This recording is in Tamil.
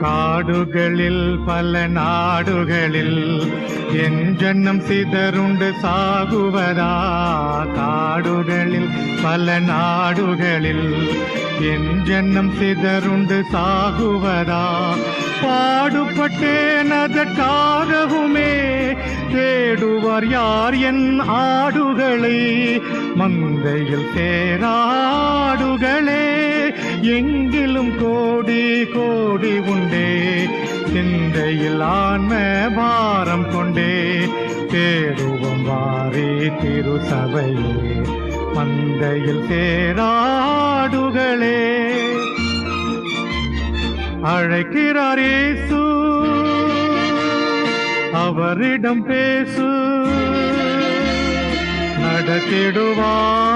காடுகளில் பல நாடுகளில் என் ஜன்னம் சிதறுண்டு சாகுவதா? காடுகளில் பல நாடுகளில் என் ஜன்னம் சிதறுண்டு சாகுவதா? பாடுபட்டேன் அதற்காகவுமே தேடுவார் யார் என் ஆடுகளை? மந்தையில் சேராடுகளே எங்கிலும் கோடி கோடி உண்டே. சிந்தையில் ஆன்ம பாரம் கொண்டே. தேடுவோம் வாரே திருசபையே மந்தையில் சேராடுகளே. அழைக்கிறாரே இயேசு. அவரிடம் பேசு. நடத்திடுவார்.